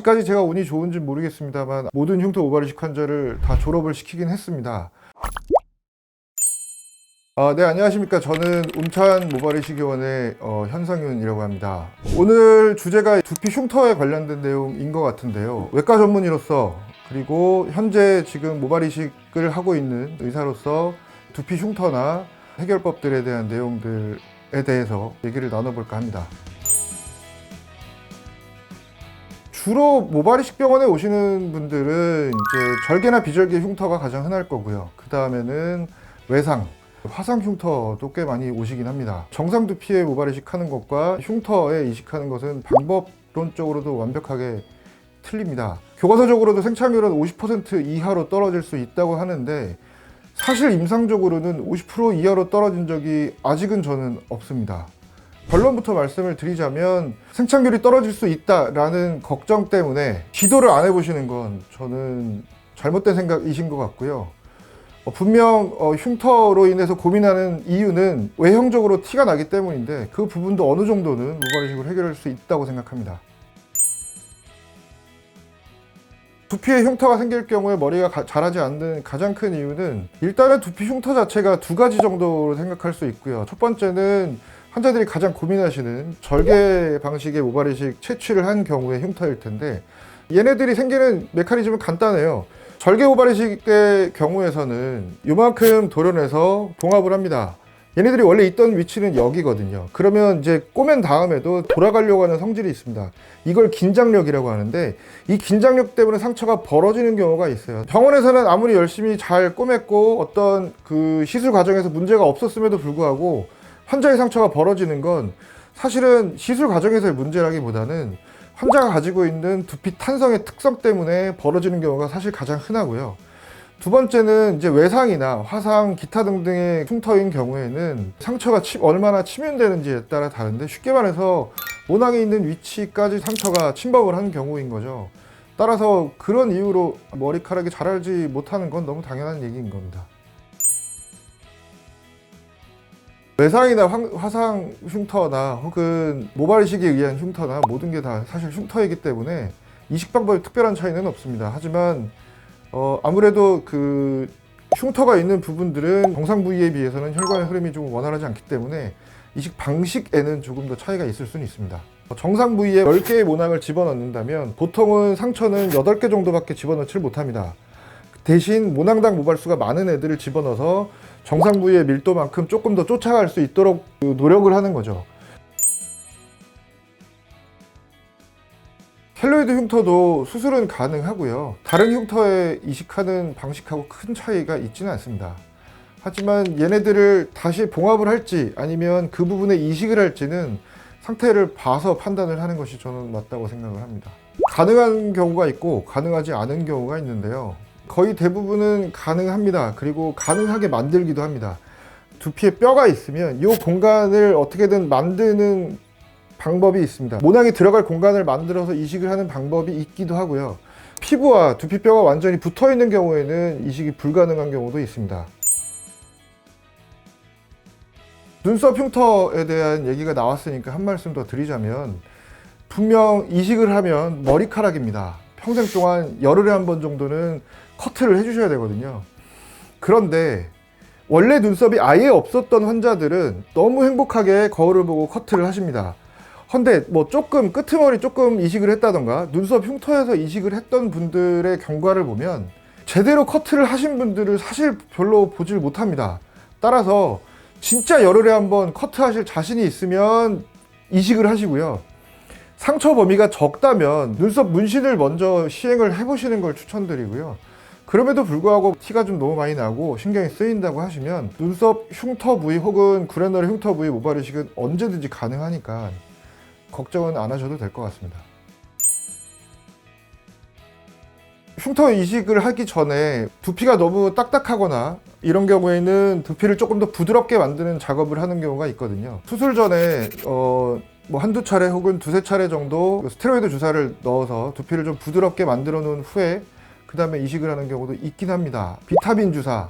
아직까지 제가 운이 좋은지 모르겠습니다만 모든 흉터 이식 환자를 다 졸업을 시키긴 했습니다. 아, 네, 안녕하십니까. 저는 움찬 모발이식의원의 어, 현상윤이라고 합니다. 오늘 주제가 두피 흉터에 관련된 내용인 것 같은데요. 외과 전문의로서 그리고 현재 지금 모발이식을 하고 있는 의사로서 두피 흉터나 해결법들에 대한 내용들에 대해서 얘기를 나눠볼까 합니다. 주로 모발이식 병원에 오시는 분들은 이제 절개나 비절개 흉터가 가장 흔할 거고요. 그 다음에는 외상, 화상 흉터도 꽤 많이 오시긴 합니다. 정상 두피에 모발 이식하는 것과 흉터에 이식하는 것은 방법론적으로도 완벽하게 틀립니다. 교과서적으로도 생착률은 50% 이하로 떨어질 수 있다고 하는데 사실 임상적으로는 50% 이하로 떨어진 적이 아직은 저는 없습니다. 결론부터 말씀을 드리자면 생착률이 떨어질 수 있다라는 걱정 때문에 시도를 안 해보시는 건 저는 잘못된 생각이신 것 같고요. 어, 분명 어, 흉터로 인해서 고민하는 이유는 외형적으로 티가 나기 때문인데 그 부분도 어느 정도는 모발이식으로 해결할 수 있다고 생각합니다. 두피에 흉터가 생길 경우에 머리가 가- 자라지 않는 가장 큰 이유는 일단은 두피 흉터 자체가 두 가지 정도로 생각할 수 있고요. 첫 번째는 환자들이 가장 고민하시는 절개 방식의 모발이식 채취를 한 경우의 흉터일 텐데 얘네들이 생기는 메커니즘은 간단해요. 절개 모발이식의 경우에서는 이만큼 도려내서 봉합을 합니다. 얘네들이 원래 있던 위치는 여기거든요. 그러면 이제 꼬맨 다음에도 돌아가려고 하는 성질이 있습니다. 이걸 긴장력이라고 하는데 이 긴장력 때문에 상처가 벌어지는 경우가 있어요. 병원에서는 아무리 열심히 잘 꼬맸고 어떤 그 시술 과정에서 문제가 없었음에도 불구하고 환자의 상처가 벌어지는 건 사실은 시술 과정에서의 문제라기보다는 환자가 가지고 있는 두피 탄성의 특성 때문에 벌어지는 경우가 사실 가장 흔하고요. 두 번째는 이제 외상이나 화상, 기타 등등의 흉터인 경우에는 상처가 치- 얼마나 치면되는지에 따라 다른데 쉽게 말해서 모낭에 있는 위치까지 상처가 침범을 하는 경우인 거죠. 따라서 그런 이유로 머리카락이 자라지 못하는 건 너무 당연한 얘기인 겁니다. 외상이나 황- 화상 흉터나 혹은 모발 이식에 의한 흉터나 모든 게 다 사실 흉터이기 때문에 이식 방법에 특별한 차이는 없습니다. 하지만 어, 아무래도 그 흉터가 있는 부분들은 정상 부위에 비해서는 혈관의 흐름이 좀 원활하지 않기 때문에 이식 방식에는 조금 더 차이가 있을 수는 있습니다. 정상 부위에 10개의 모낭을 집어넣는다면 보통은 상처는 8개 정도밖에 집어넣지를 못합니다. 대신 모낭당 모발수가 많은 애들을 집어넣어서 정상 부위의 밀도만큼 조금 더 쫓아갈 수 있도록 그 노력을 하는 거죠. 켈로이드 흉터도 수술은 가능하고요. 다른 흉터에 이식하는 방식하고 큰 차이가 있지는 않습니다. 하지만 얘네들을 다시 봉합을 할지 아니면 그 부분에 이식을 할지는 상태를 봐서 판단을 하는 것이 저는 맞다고 생각을 합니다. 가능한 경우가 있고 가능하지 않은 경우가 있는데요. 거의 대부분은 가능합니다. 그리고 가능하게 만들기도 합니다. 두피에 뼈가 있으면 이 공간을 어떻게든 만드는 방법이 있습니다. 모낭이 들어갈 공간을 만들어서 이식을 하는 방법이 있기도 하고요. 피부와 두피뼈가 완전히 붙어 있는 경우에는 이식이 불가능한 경우도 있습니다. 눈썹 흉터에 대한 얘기가 나왔으니까 한 말씀 더 드리자면 분명 이식을 하면 머리카락입니다. 평생 동안 열흘에 한 번 정도는 커트를 해주셔야 되거든요. 그런데 원래 눈썹이 아예 없었던 환자들은 너무 행복하게 거울을 보고 커트를 하십니다. 헌데 뭐 조금 끄트머리 조금 이식을 했다던가 눈썹 흉터에서 이식을 했던 분들의 경과를 보면 제대로 커트를 하신 분들을 사실 별로 보질 못합니다. 따라서 진짜 열흘에 한 번 커트하실 자신이 있으면 이식을 하시고요. 상처 범위가 적다면 눈썹 문신을 먼저 시행을 해보시는 걸 추천드리고요. 그럼에도 불구하고 티가 좀 너무 많이 나고 신경이 쓰인다고 하시면 눈썹 흉터 부위 혹은 구레나루 흉터 부위 모발 이식은 언제든지 가능하니까 걱정은 안 하셔도 될 것 같습니다. 흉터 이식을 하기 전에 두피가 너무 딱딱하거나 이런 경우에는 두피를 조금 더 부드럽게 만드는 작업을 하는 경우가 있거든요. 수술 전에 어, 뭐 한두 차례 혹은 두세 차례 정도 스테로이드 주사를 넣어서 두피를 좀 부드럽게 만들어 놓은 후에 그 다음에 이식을 하는 경우도 있긴 합니다. 비타민 주사,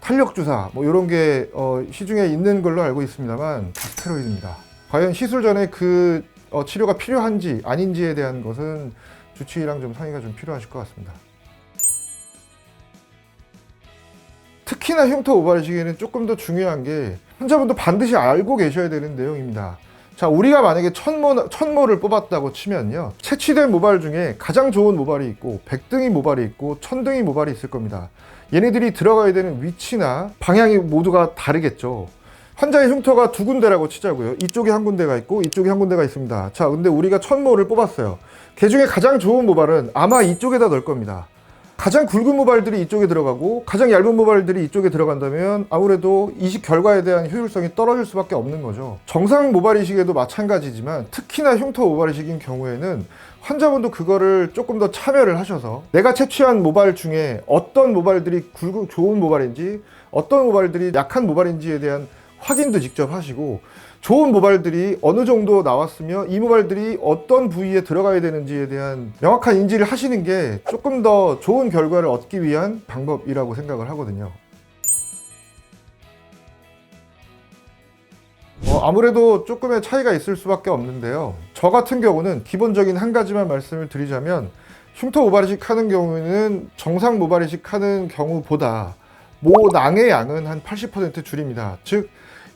탄력 주사 뭐 이런 게 어, 시중에 있는 걸로 알고 있습니다만 다 스테로이드입니다. 과연 시술 전에 그 어, 치료가 필요한지 아닌지에 대한 것은 주치의랑 좀 상의가 좀 필요하실 것 같습니다. 특히나 흉터 모발이식에는 조금 더 중요한 게 환자분도 반드시 알고 계셔야 되는 내용입니다. 자, 우리가 만약에 천모, 천모를 뽑았다고 치면요. 채취된 모발 중에 가장 좋은 모발이 있고, 백등이 모발이 있고, 천등이 모발이 있을 겁니다. 얘네들이 들어가야 되는 위치나 방향이 모두가 다르겠죠. 환자의 흉터가 두 군데라고 치자고요. 이쪽에 한 군데가 있고, 이쪽에 한 군데가 있습니다. 자, 근데 우리가 천모를 뽑았어요. 그 중에 가장 좋은 모발은 아마 이쪽에다 넣을 겁니다. 가장 굵은 모발들이 이쪽에 들어가고 가장 얇은 모발들이 이쪽에 들어간다면 아무래도 이식 결과에 대한 효율성이 떨어질 수밖에 없는 거죠. 정상 모발 이식에도 마찬가지지만 특히나 흉터 모발 이식인 경우에는 환자분도 그거를 조금 더 참여를 하셔서 내가 채취한 모발 중에 어떤 모발들이 굵은 좋은 모발인지 어떤 모발들이 약한 모발인지에 대한 확인도 직접 하시고 좋은 모발들이 어느 정도 나왔으며 이 모발들이 어떤 부위에 들어가야 되는지에 대한 명확한 인지를 하시는 게 조금 더 좋은 결과를 얻기 위한 방법이라고 생각을 하거든요. 어, 아무래도 조금의 차이가 있을 수밖에 없는데요. 저 같은 경우는 기본적인 한 가지만 말씀을 드리자면 흉터 모발이식 하는 경우에는 정상 모발이식 하는 경우보다 모낭의 양은 한 80% 줄입니다. 즉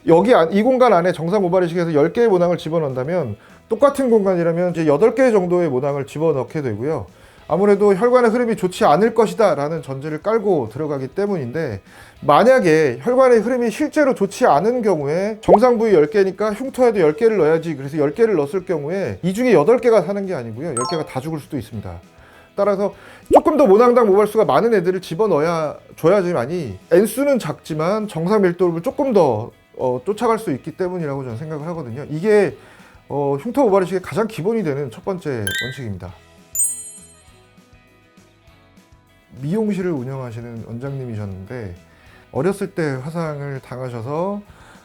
여기 안, 이 공간 안에 정상 모발이식에서 10개의 모낭을 집어넣는다면 똑같은 공간이라면 이제 8개 정도의 모낭을 집어넣게 되고요. 아무래도 혈관의 흐름이 좋지 않을 것이다 라는 전제를 깔고 들어가기 때문인데 만약에 혈관의 흐름이 실제로 좋지 않은 경우에 정상 부위 10개니까 흉터에도 10개를 넣어야지 그래서 10개를 넣었을 경우에 이 중에 8개가 사는 게 아니고요 10개가 다 죽을 수도 있습니다 따라서 조금 더 모낭당 모발수가 많은 애들을 집어넣어야 줘야지만이 N수는 작지만 정상 밀도를 조금 더 어, 쫓아갈 수 있기 때문이라고 저는 생각을 하거든요 이게 어, 흉터 모발이식의 가장 기본이 되는 첫 번째 원칙입니다 미용실을 운영하시는 원장님이셨는데 어렸을 때 화상을 당하셔서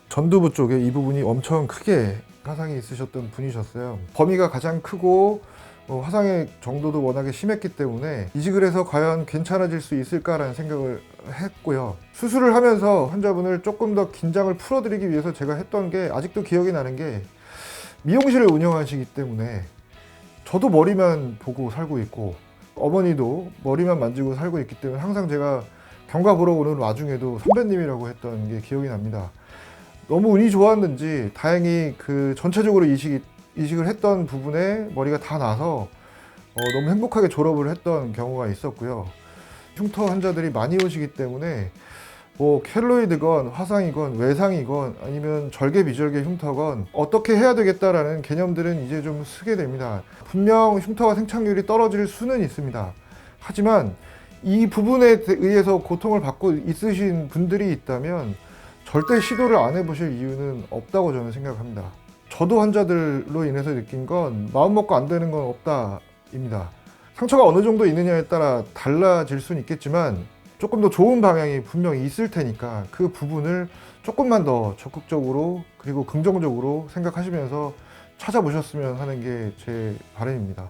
전두부 쪽에 이 부분이 엄청 크게 화상이 있으셨던 분이셨어요. 범위가 가장 크고 어, 화상의 정도도 워낙에 심했기 때문에 이식을 해서 과연 괜찮아질 수 있을까라는 생각을 했고요. 수술을 하면서 환자분을 조금 더 긴장을 풀어드리기 위해서 제가 했던 게 아직도 기억이 나는 게 미용실을 운영하시기 때문에 저도 머리만 보고 살고 있고 어머니도 머리만 만지고 살고 있기 때문에 항상 제가 경과 보러 오는 와중에도 선배님이라고 했던 게 기억이 납니다. 너무 운이 좋았는지 다행히 그 전체적으로 이식이, 이식을 했던 부분에 머리가 다 나서 어, 너무 행복하게 졸업을 했던 경우가 있었고요. 흉터 환자들이 많이 오시기 때문에 뭐 켈로이드건 화상이건 외상이건 아니면 절개 비절개 흉터건 어떻게 해야 되겠다라는 개념들은 이제 좀 쓰게 됩니다. 분명 흉터가 생착률이 떨어질 수는 있습니다. 하지만 이 부분에 의해서 고통을 받고 있으신 분들이 있다면 절대 시도를 안 해보실 이유는 없다고 저는 생각합니다. 저도 환자들로 인해서 느낀 건 마음 먹고 안 되는 건 없다입니다. 상처가 어느 정도 있느냐에 따라 달라질 수는 있겠지만 조금 더 좋은 방향이 분명히 있을 테니까 그 부분을 조금만 더 적극적으로 그리고 긍정적으로 생각하시면서 찾아보셨으면 하는 게 제 바람입니다.